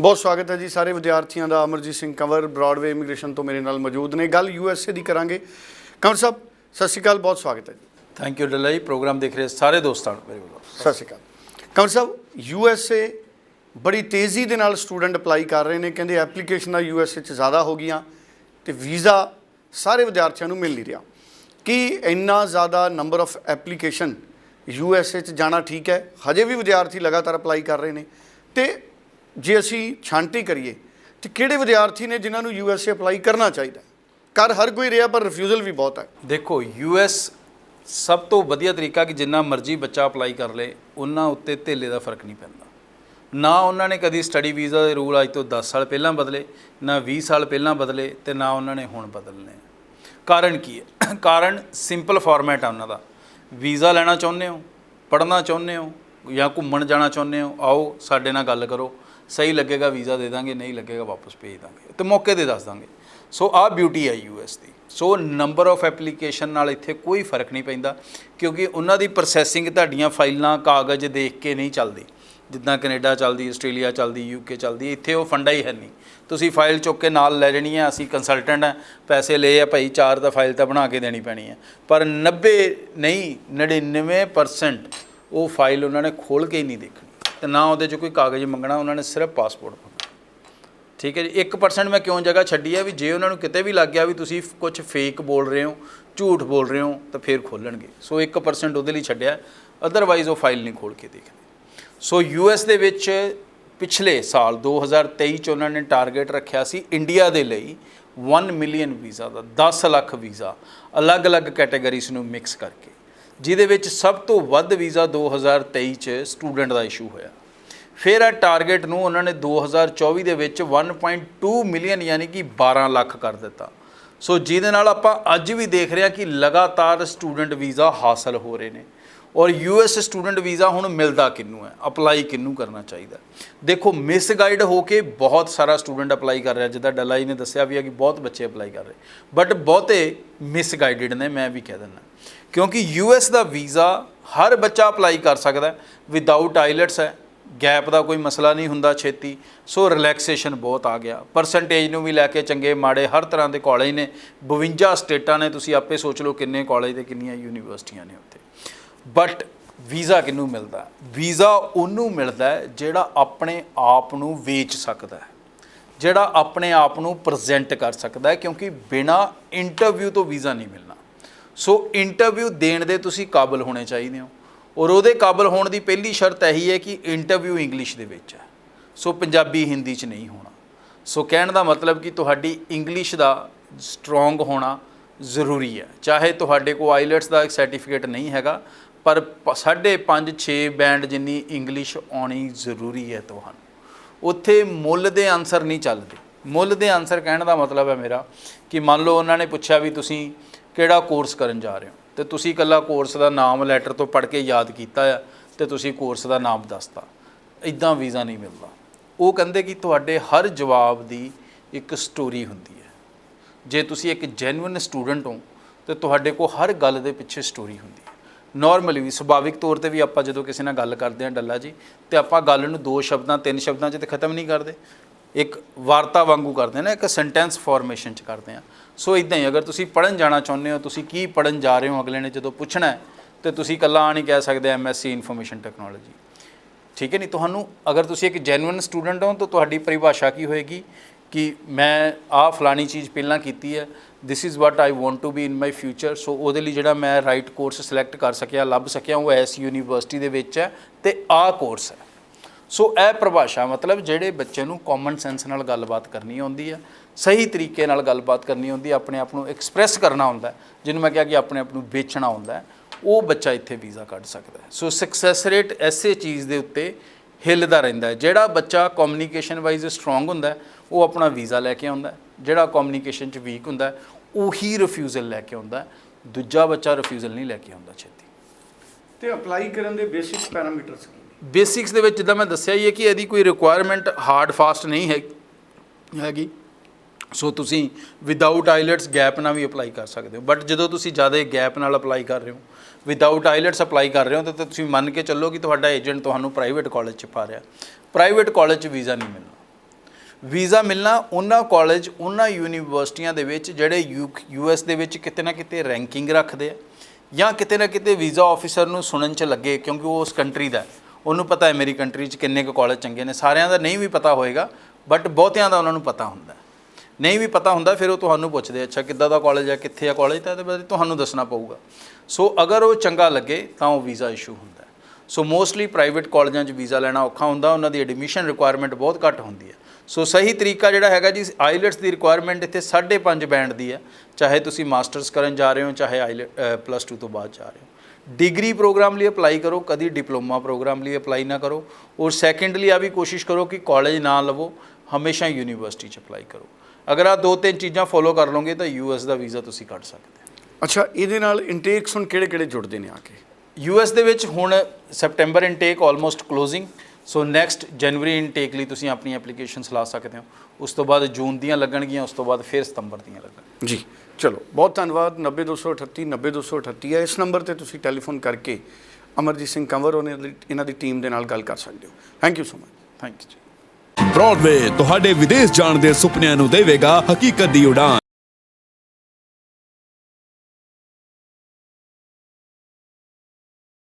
ਬਹੁਤ ਸਵਾਗਤ ਹੈ ਜੀ ਸਾਰੇ ਵਿਦਿਆਰਥੀਆਂ ਦਾ। ਅਮਰਜੀਤ ਸਿੰਘ ਕੰਵਰ ਬ੍ਰਾਡਵੇ ਇਮੀਗ੍ਰੇਸ਼ਨ ਤੋਂ ਮੇਰੇ ਨਾਲ ਮੌਜੂਦ ਨੇ। ਗੱਲ ਯੂਐਸਏ ਦੀ ਕਰਾਂਗੇ। ਕੰਵਰ ਸਾਹਿਬ ਸਤਿ ਸ਼੍ਰੀ ਅਕਾਲ ਬਹੁਤ ਸਵਾਗਤ ਹੈ ਜੀ। ਥੈਂਕ ਯੂ ਡੱਲਾ ਜੀ ਪ੍ਰੋਗਰਾਮ ਦੇਖ ਰਹੇ ਸਾਰੇ ਦੋਸਤਾਂ ਨੂੰ ਮੇਰੇ ਵੱਲੋਂ। ਸਤਿ ਸ਼੍ਰੀ ਅਕਾਲ। ਕੰਵਰ ਸਾਹਿਬ ਯੂਐਸਏ ਬੜੀ ਤੇਜ਼ੀ ਦੇ ਨਾਲ ਸਟੂਡੈਂਟ ਅਪਲਾਈ ਕਰ ਰਹੇ ਨੇ। ਕਹਿੰਦੇ ਐਪਲੀਕੇਸ਼ਨਾਂ ਯੂਐਸਏ 'ਚ ਜ਼ਿਆਦਾ ਹੋ ਗਈਆਂ ਤੇ ਵੀਜ਼ਾ ਸਾਰੇ ਵਿਦਿਆਰਥੀਆਂ ਨੂੰ ਮਿਲ ਨਹੀਂ ਰਿਹਾ। ਕੀ ਇੰਨਾ ਜ਼ਿਆਦਾ ਨੰਬਰ ਆਫ ਐਪਲੀਕੇਸ਼ਨ ਯੂਐਸਏ 'ਚ ਜਾਣਾ ਠੀਕ ਹੈ? ਹਜੇ ਵੀ ਵਿਦਿਆਰਥੀ ਲਗਾਤਾਰ ਅਪਲਾਈ ਕਰ ਰਹੇ ਨੇ ਤੇ ਜੇ ਅਸੀਂ ਛਾਂਟੀ ਕਰੀਏ, ਤੇ ਕਿਹੜੇ ਵਿਦਿਆਰਥੀ ਨੇ ਜਿਨ੍ਹਾਂ ਨੂੰ ਯੂਐਸਏ ਅਪਲਾਈ ਕਰਨਾ ਚਾਹੀਦਾ ਹੈ? ਕਰ ਹਰ ਕੋਈ ਰਿਹਾ, ਪਰ ਰਿਫਿਊਜ਼ਲ ਵੀ ਬਹੁਤ ਹੈ। ਦੇਖੋ ਯੂਐਸ ਸਭ ਤੋਂ ਵਧੀਆ ਤਰੀਕਾ ਕਿ ਜਿੰਨਾ ਮਰਜ਼ੀ ਬੱਚਾ ਅਪਲਾਈ ਕਰ ਲੇ, ਉਹਨਾਂ ਉੱਤੇ ਧੇਲੇ ਦਾ ਫ਼ਰਕ ਨਹੀਂ ਪੈਂਦਾ। ਨਾ ਉਹਨਾਂ ਨੇ ਕਦੀ ਸਟੱਡੀ ਵੀਜ਼ਾ ਦੇ ਰੂਲ ਅੱਜ ਤੋਂ 10 ਸਾਲ ਪਹਿਲਾਂ ਬਦਲੇ, ਨਾ 20 ਸਾਲ ਪਹਿਲਾਂ ਬਦਲੇ, ਤੇ ਨਾ ਉਹਨਾਂ ਨੇ ਹੁਣ ਬਦਲਨੇ। ਕਾਰਨ ਕੀ ਹੈ? ਕਾਰਨ ਸਿੰਪਲ ਫਾਰਮੈਟ ਆ ਉਹਨਾਂ ਦਾ। ਵੀਜ਼ਾ ਲੈਣਾ ਚਾਹੁੰਦੇ ਹੋ, ਪੜ੍ਹਨਾ ਚਾਹੁੰਦੇ ਹੋ, ਜਾਂ ਘੁੰਮਣ ਜਾਣਾ ਚਾਹੁੰਦੇ ਹੋ, ਆਓ ਸਾਡੇ ਨਾਲ ਗੱਲ ਕਰੋ। ਸਹੀ ਲੱਗੇਗਾ, ਵੀਜ਼ਾ ਦੇ ਦਾਂਗੇ, ਨਹੀਂ ਲੱਗੇਗਾ, ਵਾਪਸ ਭੇਜ ਦਾਂਗੇ। ਤੇ ਮੌਕੇ ਤੇ ਦੱਸ ਦਾਂਗੇ। ਸੋ ਆਹ ਬਿਊਟੀ ਹੈ ਯੂਐਸ ਦੀ। ਸੋ ਨੰਬਰ ਆਫ ਐਪਲੀਕੇਸ਼ਨ ਨਾਲ ਇੱਥੇ ਕੋਈ ਫ਼ਰਕ ਨਹੀਂ ਪੈਂਦਾ, ਕਿਉਂਕਿ ਉਹਨਾਂ ਦੀ ਪ੍ਰੋਸੈਸਿੰਗ ਤੁਹਾਡੀਆਂ ਫਾਈਲਾਂ, ਕਾਗਜ਼ ਦੇਖ ਕੇ ਨਹੀਂ ਚੱਲਦੀ। ਜਿੱਦਾਂ ਕੈਨੇਡਾ ਚੱਲਦੀ, ਆਸਟ੍ਰੇਲੀਆ ਚੱਲਦੀ ਯੂਕੇ ਚੱਲਦੀ, ਇੱਥੇ ਉਹ ਫੰਡਾ ਹੀ ਹੈ ਨਹੀਂ। ਤੁਸੀਂ ਫਾਈਲ ਚੁੱਕ ਕੇ ਨਾਲ ਲੈ ਜਾਣੀ ਹੈ, ਅਸੀਂ ਕੰਸਲਟੈਂਟ ਆ ਪੈਸੇ ਲਏ ਆ ਭਾਈ, ਚਾਰ ਦਾ ਫਾਈਲ ਤਾਂ ਬਣਾ ਕੇ ਦੇਣੀ ਪੈਣੀ ਹੈ। ਪਰ 90 ਨਹੀਂ 99% ਉਹ ਫਾਈਲ ਉਹਨਾਂ ਨੇ ਖੋਲ ਕੇ ਹੀ ਨਹੀਂ ਦੇਖਣੀ। ਤੇ ਨਾ ਉਹਦੇ 'ਚ ਕੋਈ ਕਾਗਜ਼ ਮੰਗਣਾ, ਉਹਨਾਂ ਨੇ ਸਿਰਫ ਪਾਸਪੋਰਟ ਮੰਗਣਾ। ਠੀਕ ਹੈ ਜੀ? 1% ਮੈਂ ਕਿਉਂ ਜਗ੍ਹਾ ਛੱਡੀ ਹੈ ਵੀ ਜੇ ਉਹਨਾਂ ਨੂੰ ਕਿਤੇ ਵੀ ਲੱਗ ਗਿਆ ਵੀ ਤੁਸੀਂ ਕੁਝ ਫੇਕ ਬੋਲ ਰਹੇ ਹੋ, ਝੂਠ ਬੋਲ ਰਹੇ ਹੋ, ਤਾਂ ਫਿਰ ਖੋਲਣਗੇ। ਸੋ 1% ਉਹਦੇ ਲਈ ਛੱਡਿਆ ਅਦਰਵਾਈਜ਼ ਉਹ ਫਾਈਲ ਨਹੀਂ ਖੋਲ ਕੇ ਦੇਖਦੇ। ਸੋ ਯੂਐਸ ਦੇ ਵਿੱਚ ਪਿਛਲੇ ਸਾਲ 2023 ਚ ਉਹਨਾਂ ਨੇ ਟਾਰਗੇਟ ਰੱਖਿਆ ਸੀ ਇੰਡੀਆ ਦੇ ਲਈ 1 ਮਿਲੀਅਨ ਵੀਜ਼ਾ ਦਾ 10 ਲੱਖ ਵੀਜ਼ਾ। ਅਲੱਗ-ਅਲੱਗ ਕੈਟਾਗਰੀਜ਼ ਨੂੰ ਮਿਕਸ ਕਰਕੇ। ਜਿਹਦੇ ਵਿੱਚ ਸਭ ਤੋਂ ਵੱਧ ਵੀਜ਼ਾ 2023 ਚ ਸਟੂਡੈਂਟ ਦਾ ਇਸ਼ੂ ਹੋਇਆ। ਫਿਰ ਆ ਟਾਰਗੇਟ ਨੂੰ ਉਹਨਾਂ ਨੇ 2024 ਦੇ ਵਿੱਚ 1.2 ਮਿਲੀਅਨ ਯਾਨੀ ਕਿ 12 ਲੱਖ ਕਰ ਦਿੱਤਾ। ਸੋ ਜਿਹਦੇ ਨਾਲ ਆਪਾਂ ਅੱਜ ਵੀ ਦੇਖ ਰਹੇ ਹਾਂ ਕਿ ਲਗਾਤਾਰ ਸਟੂਡੈਂਟ ਵੀਜ਼ਾ ਹਾਸਲ ਹੋ ਰਹੇ ਨੇ। ਔਰ ਯੂਐਸ ਸਟੂਡੈਂਟ ਵੀਜ਼ਾ ਹੁਣ ਮਿਲਦਾ ਕਿੰਨੂੰ ਹੈ? ਅਪਲਾਈ ਕਿੰਨੂੰ ਕਰਨਾ ਚਾਹੀਦਾ ਦੇਖੋ, ਮਿਸਗਾਈਡ ਹੋ ਕੇ ਬਹੁਤ ਸਾਰਾ ਸਟੂਡੈਂਟ ਅਪਲਾਈ ਕਰ ਰਿਹਾ, ਜਿੱਦਾਂ ਡੱਲਾ ਜੀ ਨੇ ਦੱਸਿਆ ਵੀ ਹੈ ਕਿ ਬਹੁਤ ਬੱਚੇ ਅਪਲਾਈ ਕਰ ਰਹੇ। ਬਟ ਬਹੁਤੇ ਮਿਸਗਾਈਡਡ ਨੇ, ਮੈਂ ਵੀ ਕਹਿ ਦਿੰਦਾ। ਕਿਉਂਕਿ ਯੂਐਸ ਦਾ ਵੀਜ਼ਾ ਹਰ ਬੱਚਾ ਅਪਲਾਈ ਕਰ ਸਕਦਾ ਵਿਦਆਊਟ ਆਈਲੈਟਸ ਹੈ ਗੈਪ ਦਾ ਕੋਈ ਮਸਲਾ ਨਹੀਂ ਹੁੰਦਾ ਛੇਤੀ। ਸੋ ਰਿਲੈਕਸੇਸ਼ਨ ਬਹੁਤ ਆ ਗਿਆ। ਪਰਸੈਂਟੇਜ ਨੂੰ ਵੀ ਲੈ ਕੇ ਚੰਗੇ, ਮਾੜੇ, ਹਰ ਤਰ੍ਹਾਂ ਦੇ ਕਾਲਜ ਨੇ 52 ਸਟੇਟਾਂ ਨੇ, ਤੁਸੀਂ ਆਪੇ ਸੋਚ ਲਓ ਕਿੰਨੇ ਕਾਲਜ ਤੇ ਕਿੰਨੀਆਂ ਯੂਨੀਵਰਸਿਟੀਆਂ ਨੇ ਉੱਥੇ। ਬਟ ਵੀਜ਼ਾ ਕਿਹਨੂੰ ਮਿਲਦਾ? ਵੀਜ਼ਾ ਉਹਨੂੰ ਮਿਲਦਾ ਜਿਹੜਾ ਆਪਣੇ ਆਪ ਨੂੰ ਵੇਚ ਸਕਦਾ ਹੈ। ਜਿਹੜਾ ਆਪਣੇ ਆਪ ਨੂੰ ਪ੍ਰੈਜ਼ੈਂਟ ਕਰ ਸਕਦਾ ਹੈ, ਕਿਉਂਕਿ ਬਿਨਾ ਇੰਟਰਵਿਊ ਤੋਂ ਵੀਜ਼ਾ ਨਹੀਂ ਮਿਲਣਾ। ਸੋ ਇੰਟਰਵਿਊ ਦੇਣ ਦੇ ਤੁਸੀਂ ਕਾਬਲ ਹੋਣੇ ਚਾਹੀਦੇ ਹੋ। ਔਰ ਉਹਦੇ ਕਾਬਲ ਹੋਣ ਦੀ ਪਹਿਲੀ ਸ਼ਰਤ ਇਹੀ ਹੈ ਕਿ ਇੰਟਰਵਿਊ ਇੰਗਲਿਸ਼ ਦੇ ਵਿੱਚ ਹੈ। ਸੋ ਪੰਜਾਬੀ ਹਿੰਦੀ 'ਚ ਨਹੀਂ ਹੋਣਾ। ਸੋ ਕਹਿਣ ਦਾ ਮਤਲਬ ਕਿ ਤੁਹਾਡੀ ਇੰਗਲਿਸ਼ ਦਾ ਸਟਰੋਂਗ ਹੋਣਾ ਜ਼ਰੂਰੀ ਹੈ। ਚਾਹੇ ਤੁਹਾਡੇ ਕੋਲ ਆਈਲੈਟਸ ਦਾ ਇੱਕ ਸਰਟੀਫਿਕੇਟ ਨਹੀਂ ਹੈਗਾ, ਪਰ 5.5 6 ਬੈਂਡ ਜਿੰਨੀ ਇੰਗਲਿਸ਼ ਆਉਣੀ ਜ਼ਰੂਰੀ ਹੈ ਤੁਹਾਨੂੰ। ਉੱਥੇ ਮੁੱਲ ਦੇ ਆਨਸਰ ਨਹੀਂ ਚੱਲਦੇ। ਮੁੱਲ ਦੇ ਆਨਸਰ ਕਹਿਣ ਦਾ ਮਤਲਬ ਹੈ ਮੇਰਾ ਕਿ ਮੰਨ ਲਓ ਉਹਨਾਂ ਨੇ ਪੁੱਛਿਆ ਵੀ ਤੁਸੀਂ ਕਿਹੜਾ ਕੋਰਸ ਕਰਨ ਜਾ ਰਹੇ ਹੋ? ਤੇ ਤੁਸੀਂ ਇਕੱਲਾ ਕੋਰਸ ਦਾ ਨਾਮ ਲੈਟਰ ਤੋਂ ਪੜ੍ਹ ਕੇ ਯਾਦ ਕੀਤਾ ਆ ਤੇ ਤੁਸੀਂ ਕੋਰਸ ਦਾ ਨਾਮ ਦੱਸਤਾ। ਇਦਾਂ ਵੀਜ਼ਾ ਨਹੀਂ ਮਿਲਦਾ। ਉਹ ਕਹਿੰਦੇ ਕਿ ਤੁਹਾਡੇ ਹਰ ਜਵਾਬ ਦੀ ਇੱਕ ਸਟੋਰੀ ਹੁੰਦੀ ਹੈ। ਜੇ ਤੁਸੀਂ ਇੱਕ ਜੈਨੂਇਨ ਸਟੂਡੈਂਟ ਹੋ, ਤੇ ਤੁਹਾਡੇ ਕੋਲ ਹਰ ਗੱਲ ਦੇ ਪਿੱਛੇ ਸਟੋਰੀ ਹੁੰਦੀ ਹੈ। ਨਾਰਮਲੀ ਵੀ, ਸੁਭਾਵਿਕ ਤੌਰ ਤੇ ਵੀ ਆਪਾਂ ਜਦੋਂ ਕਿਸੇ ਨਾਲ ਗੱਲ ਕਰਦੇ ਹਾਂ ਡੱਲਾ ਜੀ, ਤੇ ਆਪਾਂ ਗੱਲ ਨੂੰ ਦੋ ਸ਼ਬਦਾਂ, ਤਿੰਨ ਸ਼ਬਦਾਂ 'ਚ ਤੇ ਖਤਮ ਨਹੀਂ ਕਰਦੇ। ਇੱਕ ਵਾਰਤਾ ਵਾਂਗੂ ਕਰਦੇ ਹਾਂ ਨਾ, ਇੱਕ ਸੈਂਟੈਂਸ ਫਾਰਮੇਸ਼ਨ 'ਚ ਕਰਦੇ ਹਾਂ ਸੋ ਇਦਾਂ ਹੀ ਅਗਰ ਤੁਸੀਂ ਪੜਨ ਜਾਣਾ ਚਾਹੁੰਦੇ ਹੋ, ਤੁਸੀਂ ਕੀ ਪੜਨ ਜਾ ਰਹੇ ਹੋ ਅਗਲੇ ਨੇ ਜਦੋਂ ਪੁੱਛਣਾ ਹੈ, ਤੇ ਤੁਸੀਂ ਇਕੱਲਾ ਆ ਨਹੀਂ ਕਹਿ ਸਕਦੇ ਐਮਐਸਸੀ ਇਨਫੋਰਮੇਸ਼ਨ ਟੈਕਨੋਲੋਜੀ ਠੀਕ ਹੈ ਨਹੀਂ ਤੁਹਾਨੂੰ ਅਗਰ ਤੁਸੀਂ ਇੱਕ ਜੈਨੂਇਨ ਸਟੂਡੈਂਟ ਹੋ, ਤਾਂ ਤੁਹਾਡੀ ਪਰਿਭਾਸ਼ਾ ਕੀ ਹੋਏਗੀ? ਕਿ ਮੈਂ ਆਹ ਫਲਾਣੀ ਚੀਜ਼ ਪਹਿਲਾਂ ਕੀਤੀ ਹੈ this is what I want to be in my future so ਉਹਦੇ ਲਈ ਜਿਹੜਾ ਮੈਂ ਰਾਈਟ ਕੋਰਸ ਸਿਲੈਕਟ ਕਰ ਸਕਿਆ, ਲੱਭ ਸਕਿਆ, ਉਹ ਐਸ ਯੂਨੀਵਰਸਿਟੀ ਦੇ ਵਿੱਚ ਹੈ, ਤੇ ਆਹ ਕੋਰਸ ਹੈ। ਸੋ ਇਹ ਪਰਿਭਾਸ਼ਾ ਮਤਲਬ ਜਿਹੜੇ ਬੱਚੇ ਨੂੰ ਕਾਮਨ ਸੈਂਸ ਨਾਲ ਗੱਲਬਾਤ ਕਰਨੀ ਆਉਂਦੀ ਹੈ ਸਹੀ ਤਰੀਕੇ ਨਾਲ ਗੱਲਬਾਤ ਕਰਨੀ ਆਉਂਦੀ ਆਪਣੇ ਆਪ ਨੂੰ ਐਕਸਪ੍ਰੈਸ ਕਰਨਾ ਹੁੰਦਾ ਜਿਹਨੂੰ ਮੈਂ ਕਿਹਾ ਕਿ ਆਪਣੇ ਆਪ ਨੂੰ ਵੇਚਣਾ ਹੁੰਦਾ ਉਹ ਬੱਚਾ ਇੱਥੇ ਵੀਜ਼ਾ ਕੱਢ ਸਕਦਾ ਸੋ ਸਕਸੈਸ ਰੇਟ ਐਸੇ ਚੀਜ਼ ਦੇ ਉੱਤੇ ਹਿੱਲਦਾ ਰਹਿੰਦਾ ਹੈ, ਜਿਹੜਾ ਬੱਚਾ ਕਮਿਊਨੀਕੇਸ਼ਨ ਵਾਈਜ਼ ਸਟਰੋਂਗ ਹੁੰਦਾ ਉਹ ਆਪਣਾ ਵੀਜ਼ਾ ਲੈ ਕੇ ਆਉਂਦਾ ਜਿਹੜਾ ਕਮਿਊਨੀਕੇਸ਼ਨ 'ਚ ਵੀਕ ਹੁੰਦਾ ਉਹੀ ਰਿਫਿਊਜ਼ਲ ਲੈ ਕੇ ਆਉਂਦਾ ਦੂਜਾ ਬੱਚਾ ਰਿਫਿਊਜ਼ਲ ਨਹੀਂ ਲੈ ਕੇ ਆਉਂਦਾ ਛੇਤੀ। ਤੇ ਅਪਲਾਈ ਕਰਨ ਦੇ ਬੇਸਿਕ ਪੈਰਾਮੀਟਰਸ ਕੀ? ਬੇਸਿਕਸ ਦੇ ਵਿੱਚ ਜਿੱਦਾਂ ਮੈਂ ਦੱਸਿਆ ਹੀ ਹੈ ਕਿ ਇਹਦੀ ਕੋਈ ਰਿਕੁਆਇਰਮੈਂਟ ਹਾਰਡ ਫਾਸਟ ਨਹੀਂ ਹੈ ਹੈਗੀ। ਸੋ ਤੁਸੀਂ ਵਿਦਆਊਟ ਆਈਲੈਟਸ ਗੈਪ ਨਾਲ ਵੀ ਅਪਲਾਈ ਕਰ ਸਕਦੇ ਹੋ। ਬਟ ਜਦੋਂ ਤੁਸੀਂ ਜ਼ਿਆਦਾ ਗੈਪ ਨਾਲ ਅਪਲਾਈ ਕਰ ਰਹੇ ਹੋ ਵਿਦਆਊਟ ਆਈਲੈਟਸ ਅਪਲਾਈ ਕਰ ਰਹੇ ਹੋ, ਤਾਂ ਤੁਸੀਂ ਮੰਨ ਕੇ ਚੱਲੋ ਕਿ ਤੁਹਾਡਾ ਏਜੰਟ ਤੁਹਾਨੂੰ ਪ੍ਰਾਈਵੇਟ ਕਾਲਜ 'ਚ ਪਾ ਰਿਹਾ। ਪ੍ਰਾਈਵੇਟ ਕਾਲਜ 'ਚ ਵੀਜ਼ਾ ਨਹੀਂ ਮਿਲਣਾ। ਵੀਜ਼ਾ ਮਿਲਣਾ ਉਹਨਾਂ ਕਾਲਜ ਉਹਨਾਂ ਯੂਨੀਵਰਸਿਟੀਆਂ ਦੇ ਵਿੱਚ ਜਿਹੜੇ ਯੂ ਐਸ ਦੇ ਵਿੱਚ ਕਿਤੇ ਨਾ ਕਿਤੇ ਰੈਂਕਿੰਗ ਰੱਖਦੇ ਆ ਜਾਂ ਕਿਤੇ ਨਾ ਕਿਤੇ ਵੀਜ਼ਾ ਆਫੀਸਰ ਨੂੰ ਸੁਣਨ ਚ ਲੱਗੇ ਕਿਉਂਕਿ ਉਹ ਉਸ ਕੰਟਰੀ ਦਾ ਉਹਨੂੰ ਪਤਾ ਹੈ ਮੇਰੀ ਕੰਟਰੀ 'ਚ ਕਿੰਨੇ ਕੁ ਕਾਲਜ ਚੰਗੇ ਨੇ, ਸਾਰਿਆਂ ਦਾ ਨਹੀਂ ਵੀ ਪਤਾ ਹੋਏਗਾ ਬਟ ਬਹੁਤਿਆਂ ਦਾ ਉਹਨਾਂ ਨੂੰ ਪਤਾ ਹੁੰਦਾ ਨਹੀਂ ਵੀ ਪਤਾ ਹੁੰਦਾ ਫਿਰ ਉਹ ਤੁਹਾਨੂੰ ਪੁੱਛਦੇ ਅੱਛਾ ਕਿੱਦਾਂ ਦਾ ਕਾਲਜ ਹੈ ਕਿੱਥੇ ਆ ਕਾਲਜ ਤਾਂ ਇਹਦੇ ਬਾਰੇ ਤੁਹਾਨੂੰ ਦੱਸਣਾ ਪਊਗਾ। ਸੋ ਅਗਰ ਉਹ ਚੰਗਾ ਲੱਗੇ ਤਾਂ ਉਹ ਵੀਜ਼ਾ ਇਸ਼ੂ ਹੁੰਦਾ ਸੋ ਮੋਸਟਲੀ ਪ੍ਰਾਈਵੇਟ ਕਾਲਜਾਂ 'ਚ ਵੀਜ਼ਾ ਲੈਣਾ ਔਖਾ ਹੁੰਦਾ, ਉਹਨਾਂ ਦੀ ਐਡਮਿਸ਼ਨ ਰਿਕੁਆਇਰਮੈਂਟ ਬਹੁਤ ਘੱਟ ਹੁੰਦੀ ਹੈ। ਸੋ ਸਹੀ ਤਰੀਕਾ ਜਿਹੜਾ ਹੈਗਾ ਜੀ ਆਈਲੈਟਸ ਦੀ ਰਿਕੁਆਇਰਮੈਂਟ ਇੱਥੇ 5.5 ਬੈਂਡ ਦੀ ਹੈ। ਚਾਹੇ ਤੁਸੀਂ ਮਾਸਟਰਸ ਕਰਨ ਜਾ ਰਹੇ ਹੋ, ਚਾਹੇ ਆਈਲੈਟ ਪਲੱਸ 2 ਤੋਂ ਬਾਅਦ ਜਾ ਰਹੇ ਹੋ। ਡਿਗਰੀ ਪ੍ਰੋਗਰਾਮ ਲਈ ਅਪਲਾਈ ਕਰੋ ਕਦੀ ਡਿਪਲੋਮਾ ਪ੍ਰੋਗਰਾਮ ਲਈ ਅਪਲਾਈ ਨਾ ਕਰੋ ਔਰ ਸੈਕੰਡਲੀ ਆ ਵੀ ਕੋਸ਼ਿਸ਼ ਕਰੋ ਕਿ ਕਾਲਜ ਨਾ ਲਵੋ ਹਮੇਸ਼ਾ ਯੂਨੀਵਰਸਿਟੀ 'ਚ ਅਪਲਾਈ ਕਰੋ। ਅਗਰ ਆ ਦੋ ਤਿੰਨ ਚੀਜ਼ਾਂ ਫੋਲੋ ਕਰ ਲਓਗੇ ਤਾਂ ਯੂਐਸ ਦਾ ਵੀਜ਼ਾ ਤੁਸੀਂ ਕੱਢ ਸਕਦੇ ਹੋ। ਅੱਛਾ ਇਹਦੇ ਨਾਲ ਇਨਟੇਕਸ ਹੁਣ ਕਿਹੜੇ ਕਿਹੜੇ ਜੁੜਦੇ ਨੇ ਆ ਕੇ? ਯੂਐਸ ਦੇ ਵਿੱਚ ਹੁਣ September intake almost closing so next January intake ਲਈ ਤੁਸੀਂ ਆਪਣੀ ਐਪਲੀਕੇਸ਼ਨਸ ਲਾ ਸਕਦੇ ਹੋ। ਉਸ ਤੋਂ ਬਾਅਦ ਜੂਨ ਦੀਆਂ ਲੱਗਣਗੀਆਂ ਉਸ ਤੋਂ ਬਾਅਦ ਫਿਰ ਸਤੰਬਰ ਦੀਆਂ ਲੱਗਣਗੀਆਂ। ਜੀ ਚਲੋ ਬਹੁਤ ਧੰਨਵਾਦ। 90238 90238 ਹੈ। ਇਸ ਨੰਬਰ ਤੇ ਤੁਸੀਂ ਟੈਲੀਫੋਨ ਕਰਕੇ ਅਮਰਜੀਤ ਸਿੰਘ ਕੰਵਰ ਉਹਨਾਂ ਦੀ ਇਹਨਾਂ ਦੀ ਟੀਮ ਦੇ ਨਾਲ ਗੱਲ ਕਰ ਸਕਦੇ ਹੋ। Thank you so much thank you ਜੀ। ਬ੍ਰੌਡਵੇ ਤੁਹਾਡੇ ਵਿਦੇਸ਼ ਜਾਣ ਦੇ ਸੁਪਨਿਆਂ ਨੂੰ ਦੇਵੇਗਾ ਹਕੀਕਤ ਦੀ ਉਡਾਨ।